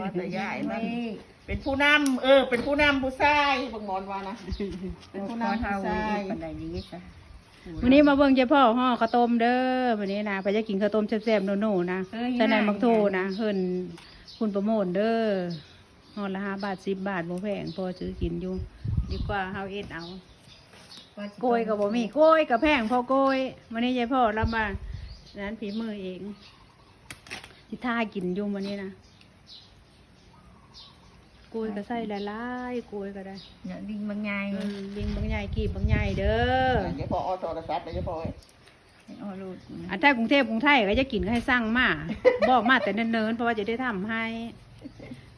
ว่าแต่ยายนั่นเป็นผู้นำเออ เป็นผู้นำผู้ชายบางหมอนว่านะเป็นผู้นำผู้ชายปันใดนี้จ้ะวันนี้มาเบิ่งเจ้าพ่อห่อข้าวต้มเด้อวันนี้นะไปจะกินข้าวต้มแซ่บๆโน่ๆนะแต่นายมักโทนะเฮิ่นคุณประโมทเด้อห่อละห้าบาทสิบบาทบ่แพงพอซื้อกินอยู่ดีกว่าเฮาเอ็ดเอาโกยกับบ่มีโกยกับแพงพอโกยวันนี้ยายพ่อรับมานั้นฝีมือเองที่ท่ากินอยู่วันนี้นะ โกยก็ใส่ละลายๆโกยก็ได้เนี่ยดิงบางไงอืมลิงบางใหญ่กีบบางใหญ่เด้อเดี๋ยวพอเอาโทรศัพท์ไปเดี๋ยวพอไว้อ๋อรูดอันถ้ากรุงเทพกรุงไทยก็จะกินก็ให้สั่งมาบอกมาแต่เนิ่นๆเพราะว่าจะได้ทำให้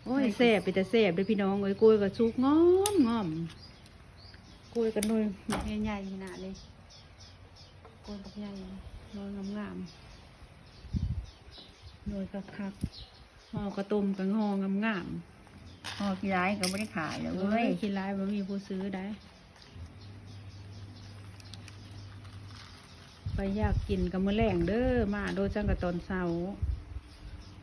โอ้ยเสบไปแต่เสบเลยพี่น้องเอ้ยโกยกับซุกงอมงอมโกยกันหน่วยใหญ่ๆขนาดนี้โกยบักใหญ่หน่วยงามๆหน่วยคักๆห่อกระตุมกับงองามๆ อ๋อกี่ร้ายก็ไม่ได้ขายเลยเอ้เว้ยยคิดร้ายบ่มีผู้ซื้อได้ ไปอยากกินกับมื้อแรงเด้อมาโดยจังกับตอนเช้า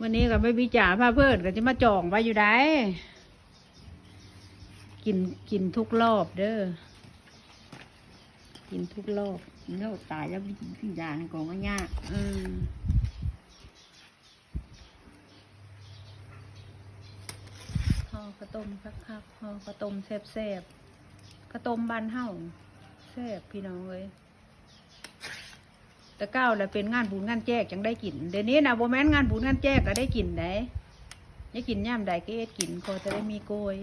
วันนี้ก็ไม่วิจาพาเพื่อนก็จะมาจองไว้อยู่ได้กินกินทุกรอบเด้อกินทุกรอบแล้วตายแล้วไปกินขี้ยาในกองก็ยากอืม ห่อกระต้มคักๆห่อกระต้มแซ่บๆกระต้มบานเห่าแซ่บพี่น้องเอ้ยแต่ก้าวแล้วเป็นงานบุญงานแจกจังได้กินเดี๋ยวนี้นะโบแมนงานบุญงานแจกก็ได้กินได้ได้กินย่ำใดก็เอ็ดกินก็จะได้มีโกย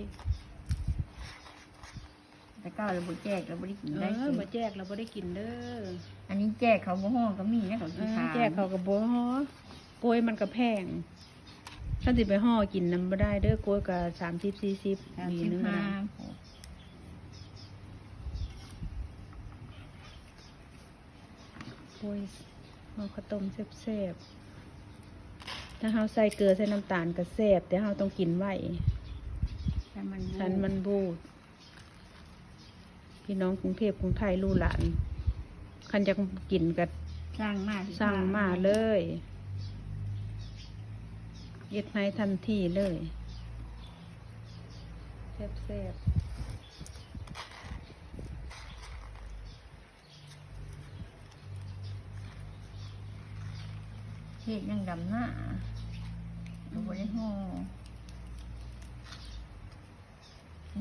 แต่ก้าวเราบ่แจกเราบ่ได้กินเอได้อกินมาแจกเราบ่ได้กินเด้ออันนี้แจกเขาบ่ห้องก็มีนะเขาเอที่อทานแจกเขากับบัวฮอโกยมันก็แพง ถ้าสิไปห่อกินน้ำบ่ได้เด้อโกยกับสามสิบสี่สิบสามมีสิบเนื้อห้านะโกยห่อข้าวต้มแซ่บๆถ้าเฮาใส่เกลือใส่น้ำตาลก็แซ่บแต่เฮาต้องกินไว้ แต่มันฉันมันบูด พี่น้องกรุงเทพกรุงไทยรู้หลานคันจะกินกับสร้างมากสั่งมาเลย เย็ดให้ทันทีเลยแซ่บเฮ็ดยังดำหน้าเราบ่ได้ห่อ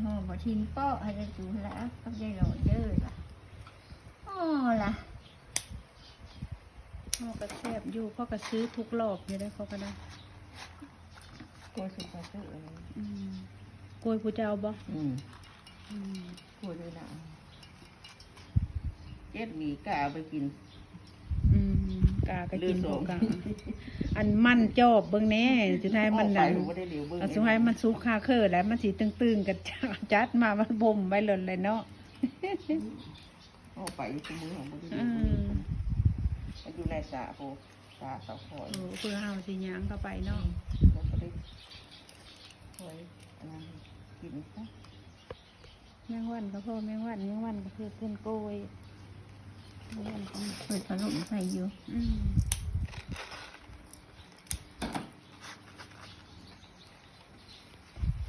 ห่อบ่ทิมเปาะให้ได้จูแล้วก็ได้โรยเด้อล่ะอ๋อล่ะๆพ่อก็แซ่บอยู่พ่อก็ซื้อทุกรอบอยู่ได้เขาก็ได้ กลัวสุดท้ายเลยอืมกล้วยผู้เจ้าบ่อืมอืมกลัวด้วยนะเจ็ดหมีกล้าเอาไปกิน อืมกาก็กินลืมพส่วงกกาอันมันจอบเบิ่งแหน่สุดท้ายมันไปนั่นผมไม่ได้เดี๋ยวเบิ่งเอาสุดท้ายมันสุกคาเคอแล้วมันสีตึงๆกันจัดมามันบ่มไว้หล่นเลยเนาะ เอาไปที่มือของผมอืม มันอยู่ในสระโพสระเสาคอย โอ้เพื่อเฮาสิย่างเข้าไปเนาะ แล้วก็ได้คอยอันนั้นกินซะแมงวันก็พ่อแมงวันแมงวันก็คือเส้นโกยแมงวันก็เปิดขนมใส่อยู่อืม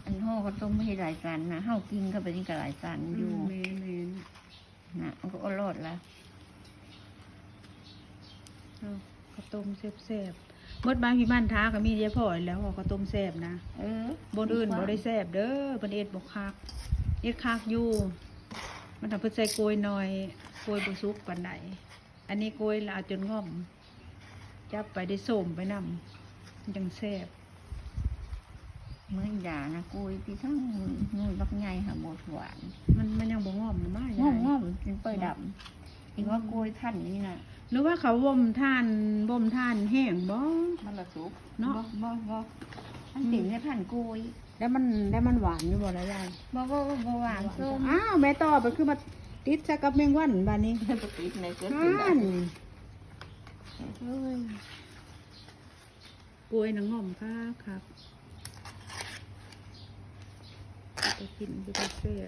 อันห่อก็ต้มไม่ใช่หลายกันนะเฮากินก็ไปนี่ก็หลายกันอยู่ เมนเมนนะมันก็อรอดละเอาข้าวต้มแซ่บๆ เมื่อบ้านพี่บ้านท้าก็มีเยอะพอแล้วห่อข้าวต้มแซ่บนะเออบนอื่นบ่ได้แซ่บเด้อเพิ่นเอ็ดบ่คักเอ็ดคักอยู่ มันทำเพิ่นใส่โกยหน่อยโกยบ่สุกปานใดอันนี้โกยละเอาจนง่อม จับไปได้ส้มไปนำมันจังแซ่บเมื่อยานะกุยที่ทั้งนู่นบักใหญ่ค่ะหมดหวาน มันมันยังบ่ง่อมนะมาง่อมยายง่อมกินเปิดดำ อีกว่ากุยท่านนี่นะหรือว่าเขาบ่มท่านบ่มท่านแห้งบ่มันละสุกเนาะบ่บ่บ่ท่านติ๋มได้ผ่านกุยแล้วมันแล้วมันหวานอยู่บ่ล่ะยายบ่บ่บ่บ่หวานส้มอ้าวแม่ต่อไปคือมาติดซะกับแมงวันบาดนี้ให้ปติดในเกินท่กินได้านเอ้ยกล้วยนางง่อมค่ะครับไปกินไปเสีย